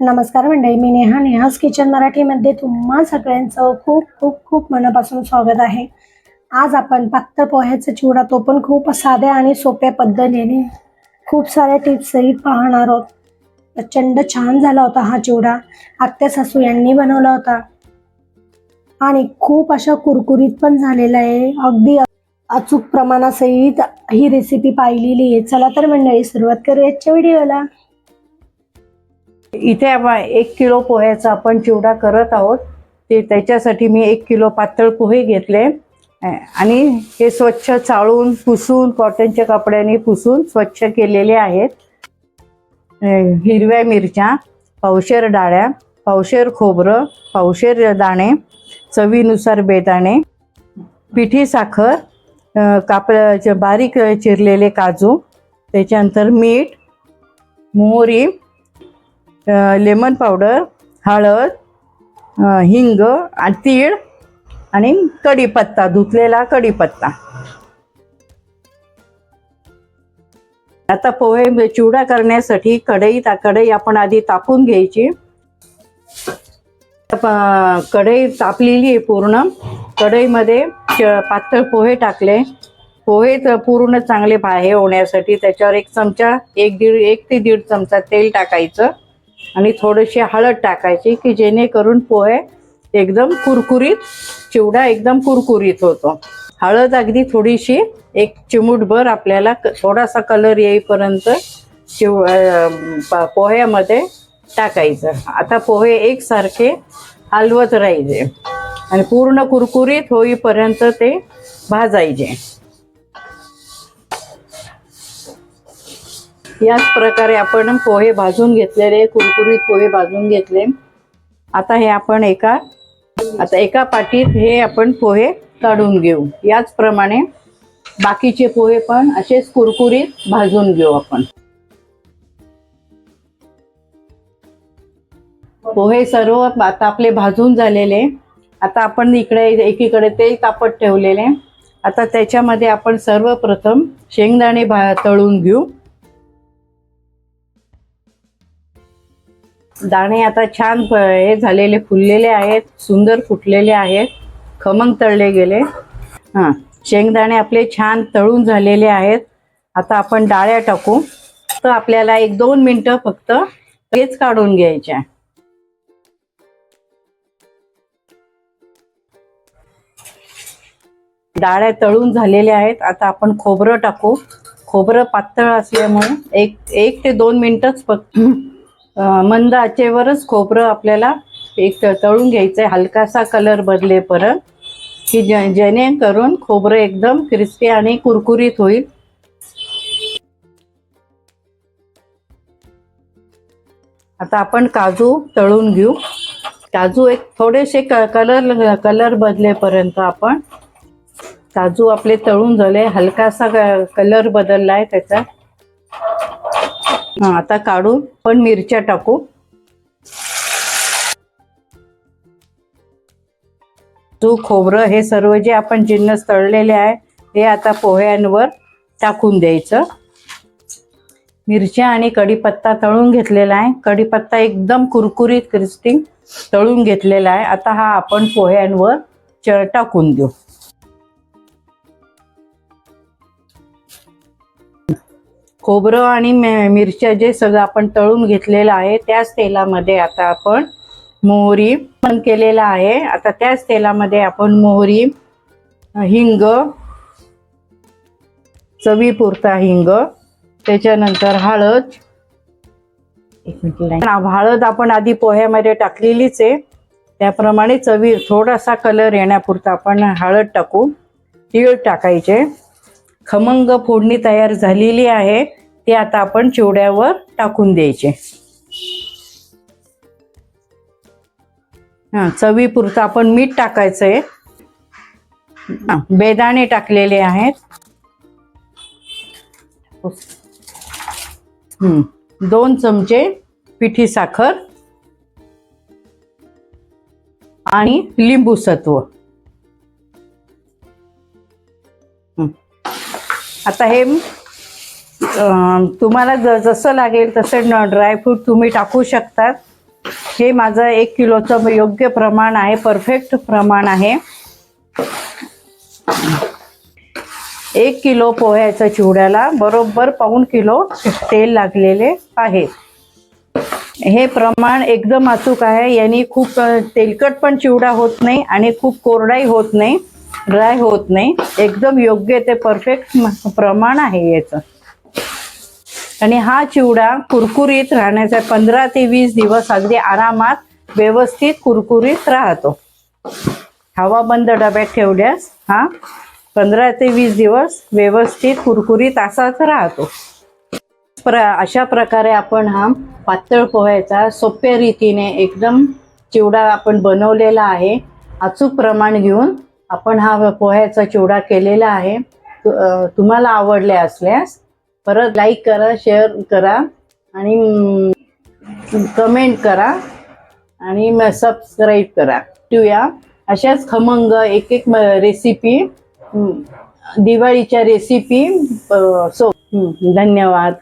नमस्कार मंडळी मी नेहा. नेहाज किचन मराठीमध्ये तुम्हा सगळ्यांचं खूप खूप खूप मनापासून स्वागत आहे. आज आपण पातळ पोह्याचा चिवडा तो पण खूप साध्या आणि सोप्या पद्धतीने खूप साऱ्या टिप्सही पाहणार आहोत. प्रचंड छान झाला होता हा चिवडा. आत्या सासू यांनी बनवला होता. आणि खूप अशा कुरकुरीत पण झालेला आहे. अगदी अचूक प्रमाणासहित ही रेसिपी पाहिलेली आहे. चला तर मंडळी सुरुवात करूयाच्या व्हिडिओला इथे आपण एक किलो पोह्याचा आपण चिवडा करत आहोत. ते त्याच्यासाठी मी एक किलो पातळ पोहे घेतले. आणि हे स्वच्छ चाळून पुसून कॉटनच्या कपड्याने पुसून स्वच्छ केलेले आहेत. हिरव्या मिरच्या पावशेर डाळ्या पावशेर खोबरं पावशेर दाणे चवीनुसार बेदाणे पिठी साखर काप बारीक चिरलेले काजू त्याच्यानंतर मीठ मोहरी लेमन पावडर हळद हिंग आणि तीळ आणि कढीपत्ता धुतलेला कढीपत्ता. आता पोहे चिवडा करण्यासाठी कढई ता कढई आपण आधी तापून घ्यायची. कढई तापलेली आहे पूर्ण. कढईमध्ये पातळ पोहे टाकले. पोहे तर पूर्ण चांगले बाहे होण्यासाठी त्याच्यावर एक चमचा एक दीड एक ते दीड चमचा तेल टाकायचं. आणि थोडीशी हळद टाकायची की जेणेकरून पोहे एकदम कुरकुरीत चिवडा एकदम कुरकुरीत होतो. हळद अगदी थोडीशी एक चिमूटभर आपल्याला क- थोडासा कलर येईपर्यंत चिव प- पोह्यामध्ये टाकायचं. आता पोहे एकसारखे हलवत राहायचे आणि पूर्ण कुरकुरीत होईपर्यंत ते भाजायचे. याच प्रकारे आपण पोहे भाजून घेतलेले कुरकुरीत पोहे भाजून घेतले. आता हे आपण एका आता एका पाटीत हे आपण पोहे काढून घेऊ. याचप्रमाणे बाकीचे पोहे पण असेच कुरकुरीत भाजून घेऊ आपण. पोहे सर्व आता आपले भाजून झालेले. आता आपण इकडे एकीकडे तेल तापत ठेवलेले. आता त्याच्यामध्ये आपण सर्वप्रथम शेंगदाणे भा तळून घेऊ. दाणे आता छान हे झालेले फुललेले आहेत सुंदर फुटलेले आहेत खमंग तळले गेले. हां शेंगदाणे आपले छान तळून झालेले आहेत. आता आपण डाळ्या टाकू. तर आपल्याला एक दोन मिनटं फक्त हेच काढून घ्यायच्या डाळ्या तळून झालेल्या आहेत. आता आपण खोबरं टाकू. खोबरं पातळ असल्यामुळे एक एक ते दोन मिनिटच फक्त मंद आचेवरच खोबरं आपल्याला एक तळून घ्यायचं आहे हलकासा कलर बदलेपर्यंत की जे जेणेकरून खोबरं एकदम क्रिस्पी आणि कुरकुरीत होईल. आता आपण काजू तळून घेऊ. काजू एक थोडेसे क कलर कलर बदलेपर्यंत आपण काजू आपले तळून झाले. हलकासा कलर बदलला आहे त्याचा. आता काढून पण मिरच्या टाकू. तू खोबरं हे सर्व जे आपण जिन्नस तळलेले आहे हे आता पोह्यांवर टाकून द्यायचं. मिरच्या आणि कढीपत्ता तळून घेतलेला आहे. कढीपत्ता एकदम कुरकुरीत क्रिस्पी तळून घेतलेला आहे. आता हा आपण पोह्यांवर च टाकून देऊ. खोबरं आणि मिरच्या जे सगळं आपण तळून घेतलेलं आहे त्याच तेलामध्ये आता आपण मोहरी पण केलेला आहे. आता त्याच तेलामध्ये आपण मोहरी हिंग चवीपुरता हिंग त्याच्यानंतर हळद. हळद आपण आधी पोह्यामध्ये टाकलेलीच आहे. त्याप्रमाणे चवी थोडासा कलर येण्यापुरता आपण हळद टाकू. तीळ टाकायचे. खमंग फोडणी तयार झालेली आहे. ती आता आपण चिवड्यावर टाकून द्यायचे. हा चवीपुरतं आपण मीठ टाकायचंय. आहे बेदाणे टाकलेले आहेत. दोन चमचे पिठी साखर आणि लिंबू सत्व. आता हे तुम्हाला ज- जसं लागेल तसं ड्रायफ्रूट तुम्ही टाकू शकतात. हे माझं एक किलोचं योग्य प्रमाण आहे परफेक्ट प्रमाण आहे. एक किलो पोह्याच्या चिवड्याला बरोबर पाऊण किलो तेल लागलेले आहे. हे प्रमाण एकदम अचूक आहे. यांनी खूप तेलकट पण चिवडा होत नाही आणि खूप कोरडाही होत नाही ड्राय होत नाही. एकदम योग्य ते परफेक्ट प्रमाण आहे याचं. आणि हा चिवडा कुरकुरीत राहण्याचा पंधरा ते वीस दिवस अगदी आरामात व्यवस्थित कुरकुरीत राहतो. हवा बंद डब्यात ठेवल्यास हा पंधरा ते वीस दिवस व्यवस्थित कुरकुरीत असाच राहतो. प्र अशा प्रकारे आपण हा पातळ पोह्याचा सोप्या रीतीने एकदम चिवडा आपण बनवलेला आहे. अचूक प्रमाण घेऊन आपण हा पोह्याचा चिवडा केलेला आहे. तुम्हाला आवडले असल्यास परत लाईक करा शेअर करा आणि कमेंट करा आणि सबस्क्राईब करा. ठेवूया. अशाच खमंग एक एक रेसिपी दिवाळीच्या रेसिपी सो धन्यवाद.